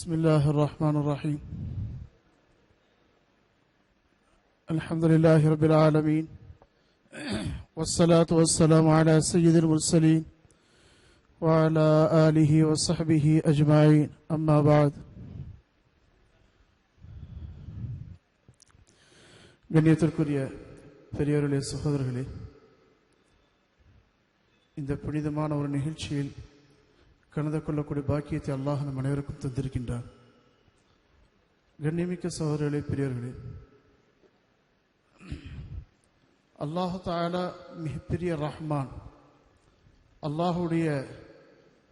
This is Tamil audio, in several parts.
بسم الله الرحمن الرحيم الحمد لله رب العالمين والصلاة والسلام على سيد المرسلين وعلى آله وصحبه أجمعين أما بعد கண்ணியத்திற்குரிய பெரியவர்களே சகோதரர்களே இந்த புனிதமான ஒரு நிகழ்ச்சியில் கலந்து கொள்ளக்கூடிய பாக்கியத்தை அல்லாஹ் நம் அனைவருக்கும் தந்திருக்கின்றார். கண்ணியமிக்க சகோதரர்களே பெரியவர்களே அல்லாஹு தாலா மிகப்பெரிய ரஹ்மான். அல்லாஹுடைய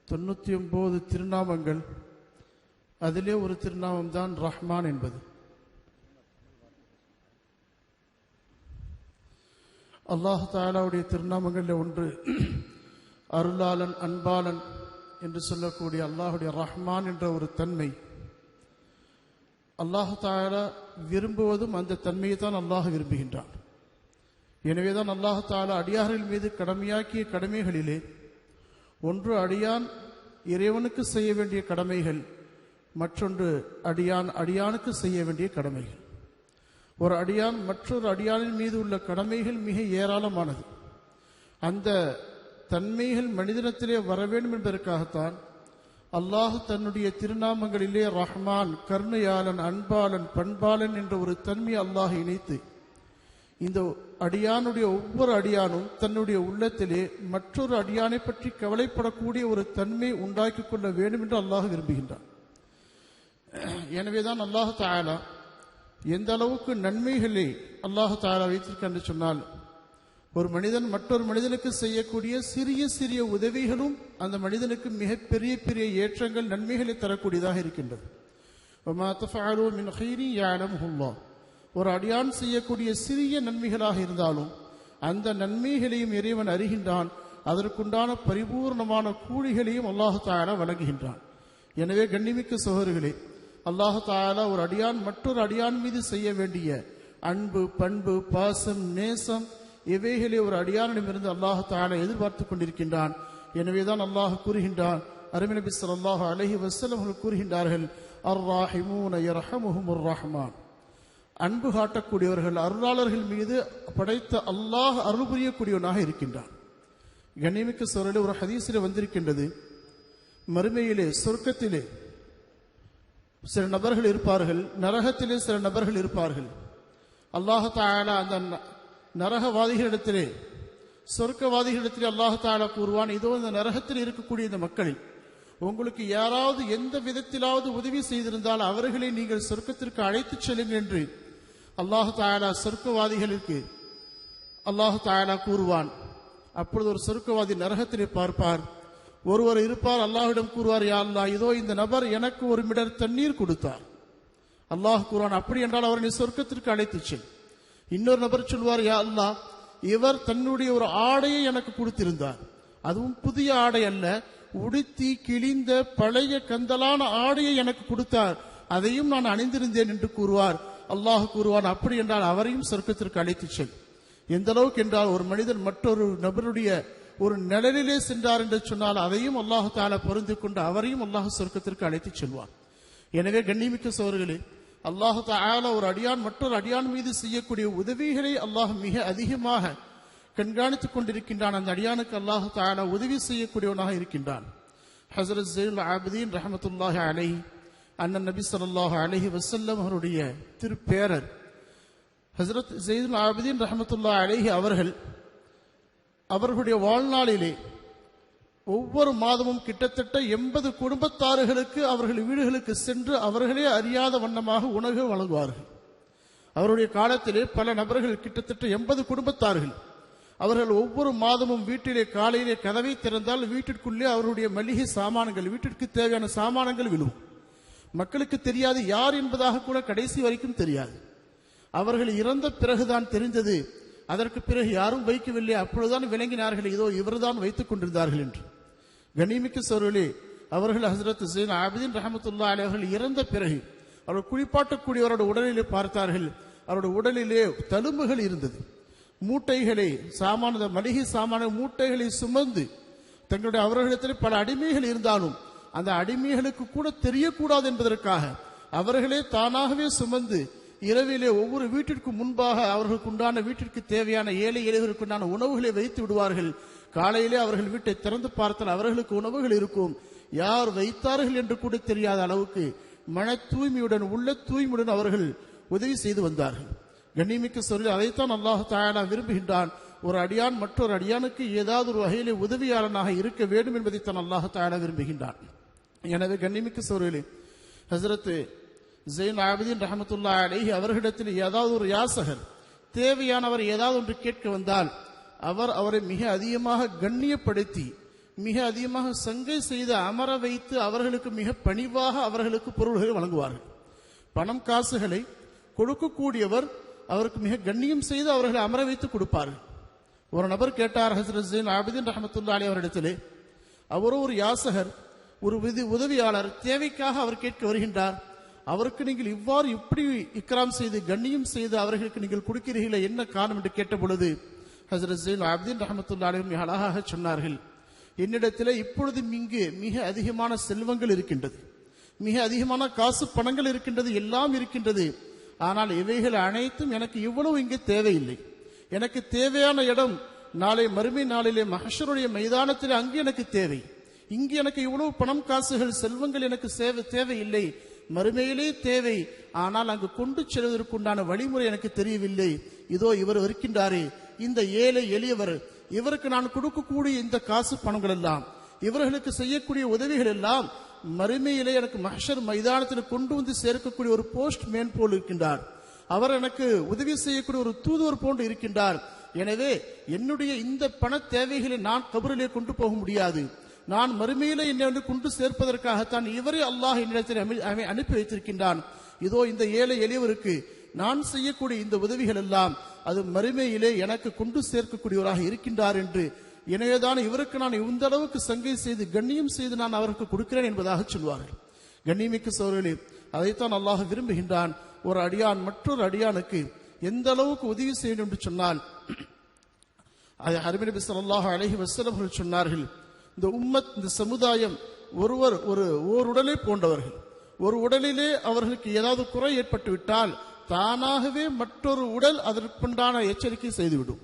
தொண்ணூற்றி ஒம்பது திருநாமங்கள் அதிலே ஒரு திருநாமம் தான் ரஹ்மான் என்பது. அல்லாஹு தாலாவுடைய திருநாமங்களில் ஒன்று அருளாளன் அன்பாளன் என்று சொல்லக்கூடிய அல்லாஹுடைய ரஹ்மான் என்ற ஒரு தன்மை. அல்லாஹு தாலா விரும்புவதும் அந்த தன்மையை தான் அல்லாஹ் விரும்புகின்றான். எனவேதான் அல்லாஹு தாலா அடியார்கள் மீது கடமையாக்கிய கடமைகளிலே ஒன்று அடியான் இறைவனுக்கு செய்ய வேண்டிய கடமைகள் மற்றொன்று அடியான் அடியானுக்கு செய்ய வேண்டிய கடமைகள். ஒரு அடியான் மற்றொரு அடியானின் மீது உள்ள கடமைகள் மிக ஏராளமானது. அந்த தன்மைகள் மனிதனத்திலே வர வேண்டும் என்பதற்காகத்தான் அல்லாஹ் தன்னுடைய திருநாமங்களிலே ரஹ்மான் கருணையாளன் அன்பாளன் பண்பாளன் என்ற ஒரு தன்மை அல்லாஹ் இணைத்து இந்த அடியானுடைய ஒவ்வொரு அடியானும் தன்னுடைய உள்ளத்திலே மற்றொரு அடியானை பற்றி கவலைப்படக்கூடிய ஒரு தன்மை உண்டாக்கி கொள்ள வேண்டும் என்று அல்லாஹ் விரும்புகின்றான். எனவேதான் அல்லாஹ் தாயாலா எந்த அளவுக்கு நன்மைகளை அல்லாஹ் தாயாலா வைத்திருக்க என்று சொன்னால் ஒரு மனிதன் மற்றொரு மனிதனுக்கு செய்யக்கூடிய சிறிய சிறிய உதவிகளும் அந்த மனிதனுக்கு மிக பெரிய பெரிய ஏற்றங்கள் நன்மைகளை தரக்கூடியதாக இருக்கின்றது. ஒரு அடியான் செய்யக்கூடிய சிறிய நன்மைகளாக இருந்தாலும் அந்த நன்மைகளையும் இறைவன் அறிகின்றான். அதற்குண்டான பரிபூர்ணமான கூலிகளையும் அல்லாஹு தாலா வழங்குகின்றான். எனவே கண்ணிமிக்க சோகர்களே அல்லாஹு தாலா ஒரு அடியான் மற்றொரு அடியான் மீது செய்ய வேண்டிய அன்பு பண்பு பாசம் நேசம் இவைகளை ஒரு அடியானிடமிருந்து அல்லாஹு தாலா எதிர்பார்த்து கொண்டிருக்கின்றான். எனவேதான் அல்லாஹ் கூறுகின்றான். அருமினபி சொல்லாஹு அலஹி வசலம்கள் கூறுகின்றார்கள் அர் ராஹிமூன யர்ஹமுஹுமுர் ரஹ்மான். அன்பு காட்டக்கூடியவர்கள் அருளாளர்கள் மீது படைத்த அல்லாஹ் அருள் புரியக்கூடியவனாக இருக்கின்றான். கண்ணியமிக்க சோழலே ஒரு ஹதீஸில் வந்திருக்கின்றது. மறுமையிலே சொர்க்கத்திலே சில நபர்கள் இருப்பார்கள் நரகத்திலே சில நபர்கள் இருப்பார்கள். அல்லாஹால அந்த நரகவாதிகளிடத்திலே சொர்க்கவாதிகளிடத்திலே அல்லாஹால கூறுவான் இதோ இந்த நரகத்தில் இருக்கக்கூடிய இந்த மக்களில் உங்களுக்கு யாராவது எந்த விதத்திலாவது உதவி செய்திருந்தால் அவர்களை நீங்கள் சொர்க்கத்திற்கு அழைத்துச் செல்லுங்கள் என்று அல்லாஹு தாயாலா சொர்க்கவாதிகளுக்கு அல்லாஹு தாயாலா கூறுவான். அப்பொழுது ஒரு சொர்க்கவாதி நரகத்திலே பார்ப்பார். ஒருவர் இருப்பார் அல்லாஹிடம் கூறுவார் யா அல்லா இதோ இந்த நபர் எனக்கு ஒரு மிடர் தண்ணீர் கொடுத்தார். அல்லாஹ் கூறுவான் அப்படி என்றால் அவரை சொர்க்கத்திற்கு அழைத்து செல். இன்னொரு நபர் சொல்வார் யா அல்லா இவர் தன்னுடைய ஒரு ஆடையை எனக்கு கொடுத்திருந்தார். அதுவும் புதிய ஆடை அல்ல உடுத்தி கிழிந்த பழைய கந்தலான ஆடையை எனக்கு கொடுத்தார். அதையும் நான் அணிந்திருந்தேன் என்று கூறுவார். அல்லாஹ் கூறுவான் அப்படி என்றால் அவரையும் சொர்க்கத்திற்கு அழைத்து செல். எந்த அளவுக்கு என்றால் ஒரு மனிதன் மற்றொரு நபருடைய ஒரு நிழலிலே சென்றார் என்று சொன்னால் அதையும் அல்லாஹு தாலா பொருந்து கொண்டு அவரையும் அல்லாஹ் சொர்க்கத்திற்கு அழைத்துச் செல்வார் எனவே கண்ணிமிக்க சோர்களே அல்லாஹு தால ஒரு அடியான் மற்றொரு அடியான் மீது செய்யக்கூடிய உதவிகளை அல்லாஹ் மிக அதிகமாக கண்காணித்துக் கொண்டிருக்கின்றான். அந்த அடியானுக்கு அல்லாஹு தாலா உதவி செய்யக்கூடியவனாக இருக்கின்றான். ஹசரத் ஜெயுல் ஆபதீன் ரஹமத்துல்லாஹ் அலை அண்ணன் நபி சொல்லாஹ் அலஹி வசல்லம் அவருடைய திருப்பேரர் ஹசரத் ஜெயுல் ஆபதீன் ரஹமத்துல்லா அலஹி அவர்கள் அவர்களுடைய வாழ்நாளிலே ஒவ்வொரு மாதமும் கிட்டத்தட்ட எண்பது குடும்பத்தாறுகளுக்கு அவர்கள் வீடுகளுக்கு சென்று அவர்களே அறியாத வண்ணமாக உணவு வழங்குவார்கள். அவருடைய காலத்திலே பல நபர்கள் கிட்டத்தட்ட எண்பது குடும்பத்தார்கள். அவர்கள் ஒவ்வொரு மாதமும் வீட்டிலே காலையிலே கதவை திறந்தால் வீட்டிற்குள்ளே அவருடைய மளிகை சாமான்கள் வீட்டிற்கு தேவையான சாமானங்கள் விழும். மக்களுக்கு தெரியாது யார் என்பதாக கூட கடைசி வரைக்கும் தெரியாது. அவர்கள் இறந்த பிறகுதான் தெரிந்தது. அதற்கு பிறகு யாரும் வைக்கவில்லை. அப்பொழுதுதான் விளங்கினார்கள் இதோ இவர்தான் வைத்துக் கொண்டிருந்தார்கள் என்று. கனிமிக்க சோர்களே அவர்கள் ஹசரத் ஹுசைன் ஆபிதின் ரஹமத்துல்லா அலி அவர்கள் இறந்த பிறகு அவர்கள் குளிப்பாட்டக்கூடியவரோட உடலிலே பார்த்தார்கள். அவருடைய உடலிலே தழும்புகள் இருந்தது. மூட்டைகளை சாமான மளிகை சாமான மூட்டைகளை சுமந்து தங்களுடைய அவர்களிடத்தில் பல அடிமைகள் இருந்தாலும் அந்த அடிமைகளுக்கு கூட தெரியக்கூடாது என்பதற்காக அவர்களே தானாகவே சுமந்து இரவிலே ஒவ்வொரு வீட்டிற்கு முன்பாக அவர்களுக்கு உண்டான வீட்டிற்கு தேவையான ஏழை எளியவர்களுக்கு உண்டான உணவுகளை வைத்து விடுவார்கள். காலையிலே அவர்கள் வீட்டை திறந்து பார்த்தால் அவர்களுக்கு உணவுகள் இருக்கும். யார் வைத்தார்கள் என்று கூட தெரியாத அளவுக்கு மன தூய்மையுடன் உள்ள தூய்மையுடன் அவர்கள் உதவி செய்து வந்தார்கள். கண்ணிமிக்க சொல்லி அதைத்தான் அல்லாஹ் தாயாலா விரும்புகின்றான். ஒரு அடியான் மற்றொரு அடியானுக்கு ஏதாவது ஒரு வகையிலே உதவியாளனாக இருக்க வேண்டும் என்பதைத்தான் அல்லாஹ் தாயாலா விரும்புகின்றான். எனவே கண்ணிமிக்க சோழர்களே ஹசரத்து ஜெயின் ஆபிதீன் ரஹமத்துல்லா அலைஹி அவர்களிடத்தில் ஏதாவது ஒரு யாசகர் தேவையானவர் ஏதாவது ஒன்று கேட்க வந்தால் அவர் அவரை மிக அதிகமாக கண்ணியப்படுத்தி மிக அதிகமாக சங்கை செய்து அமர வைத்து அவர்களுக்கு மிக பணிவாக அவர்களுக்கு பொருள்களை வழங்குவார்கள். பணம் காசுகளை கொடுக்கக்கூடியவர் அவருக்கு மிக கண்ணியம் செய்து அவர்களை அமர வைத்து கொடுப்பார்கள். ஒரு நபர் கேட்டார் ஹசரத் ஜெயின் ஆபிதீன் ரஹமத்துல்லா அலி அவரிடத்திலே அவரோ ஒரு யாசகர் ஒரு விதி உதவியாளர் தேவைக்காக அவர் கேட்க வருகின்றார் அவருக்கு நீங்கள் இவ்வாறு இப்படி இக்ராம் செய்து கண்ணியம் செய்து அவர்களுக்கு நீங்கள் கொடுக்கிறீர்களே என்ன காரணம் என்று கேட்ட பொழுது ஹசரத் ஜெயின் அப்தீன் ரஹமத்துல்லா மிக அழகாக சொன்னார்கள். என்னிடத்திலே இப்பொழுதும் இங்கு மிக அதிகமான செல்வங்கள் இருக்கின்றது. மிக அதிகமான காசு பணங்கள் இருக்கின்றது எல்லாம் இருக்கின்றது. ஆனால் இவைகள் அனைத்தும் எனக்கு இவ்வளவு இங்கே தேவையில்லை. எனக்கு தேவையான இடம் நாளை மறுமை நாளிலே மகஷருடைய மைதானத்தில் அங்கு எனக்கு தேவை. இங்கு எனக்கு இவ்வளவு பணம் காசுகள் செல்வங்கள் எனக்கு சேவை தேவையில்லை. மறுமையிலே தேவை. ஆனால் அங்கு கொண்டு செல்வதற்குண்டான வழிமுறை எனக்கு தெரியவில்லை. இதோ இவர் இருக்கின்றாரே. இந்த ஏழை எளியவர் இவருக்கு நான் கொடுக்கக்கூடிய இந்த காசு பணங்கள் எல்லாம் இவர்களுக்கு செய்யக்கூடிய உதவிகள் எல்லாம் மறுமையிலே எனக்கு மஹர் மைதானத்தில் கொண்டு வந்து சேர்க்கக்கூடிய ஒரு போஸ்ட் மேன் போல் இருக்கின்றார். அவர் எனக்கு உதவி செய்யக்கூடிய ஒரு தூதுவர் போன்று இருக்கின்றார். எனவே என்னுடைய இந்த பண தேவைகளை நான் கபரிலே கொண்டு போக முடியாது. நான் மறுமையிலே என்னை வந்து கொண்டு சேர்ப்பதற்காகத்தான் இவரே அல்லாஹ் என்னிடத்தில் அனுப்பி வைத்திருக்கின்றான். இதோ இந்த ஏழை எளியவருக்கு நான் செய்யக்கூடிய இந்த உதவிகள் எல்லாம் அது மறுமையிலே எனக்கு கொண்டு சேர்க்கக்கூடியவராக இருக்கின்றார் என்று. எனவேதான் இவருக்கு நான் இந்த அளவுக்கு சங்கை செய்து கண்ணியம் செய்து நான் அவருக்கு கொடுக்கிறேன் என்பதாக சொல்வார்கள். கண்ணியமிக்க சோழர்களே அதைத்தான் அல்லாஹ் விரும்புகின்றான். ஒரு அடியான் மற்றொரு அடியானுக்கு எந்த அளவுக்கு உதவி செய்யணும் என்று சொன்னால் அது ஹரிமி ஸல்லல்லாஹு அலைஹி வசலம் சொன்னார்கள் இந்த உம்மத் இந்த சமுதாயம் ஒருவர் ஒரு ஓர் போன்றவர்கள். ஒரு உடலிலே அவர்களுக்கு ஏதாவது குறை ஏற்பட்டுவிட்டால் தானாகவே மற்றொரு உடல் அதற்குண்டான எச்சரிக்கை செய்துவிடும்.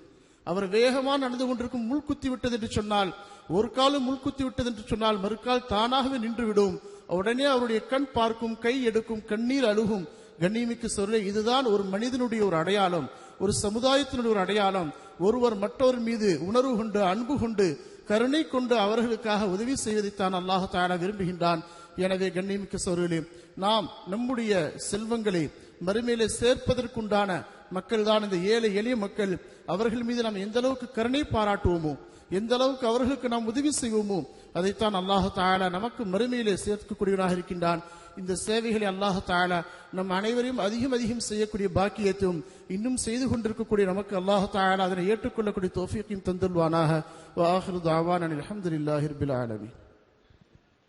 அவர் வேகமாக நடந்து கொண்டிருக்கும் முள்குத்தி விட்டது என்று சொன்னால் ஒரு காலம் முள்குத்தி விட்டது என்று சொன்னால் மறுக்கால் தானாகவே நின்றுவிடும். உடனே அவருடைய கண் பார்க்கும் கை எடுக்கும் கண்ணீர் அழுகும். கண்ணியமிக்கு சொல்ல இதுதான் ஒரு மனிதனுடைய ஒரு அடையாளம். ஒரு சமுதாயத்தினுடைய ஒரு அடையாளம். ஒருவர் மற்றவர் மீது உணர்வு கொண்டு அன்பு கொண்டு கருணை கொண்டு அவர்களுக்காக உதவி செய்வதைத்தான் அல்லாஹ் தாலா விரும்புகின்றான். எனவே கண்ணியமிக்க சோர்களே நாம் நம்முடைய செல்வங்களை மறுமையிலே சேர்ப்பதற்குண்டான மக்கள் தான் இந்த ஏழை எளிய மக்கள். அவர்கள் மீது நாம் எந்த அளவுக்கு கருணை பாராட்டுவோமோ எந்த அளவுக்கு அவர்களுக்கு நாம் உதவி செய்வோமோ அதைத்தான் அல்லாஹு தாலா நமக்கு மறுமையிலே சேர்க்கக்கூடியவனாக இருக்கின்றான். இந்த சேவைகளை அல்லாஹு தாலா நம் அனைவரையும் அதிகம் அதிகம் செய்யக்கூடிய பாக்கியத்தையும் இன்னும் செய்து கொண்டிருக்கக்கூடிய நமக்கு அல்லாஹு தாலா அதனை ஏற்றுக்கொள்ளக்கூடிய தோஃபியத்தையும் தந்துள்வானாக. வாஹிரு தாவான் அல்ஹம்துலில்லாஹி ரபில்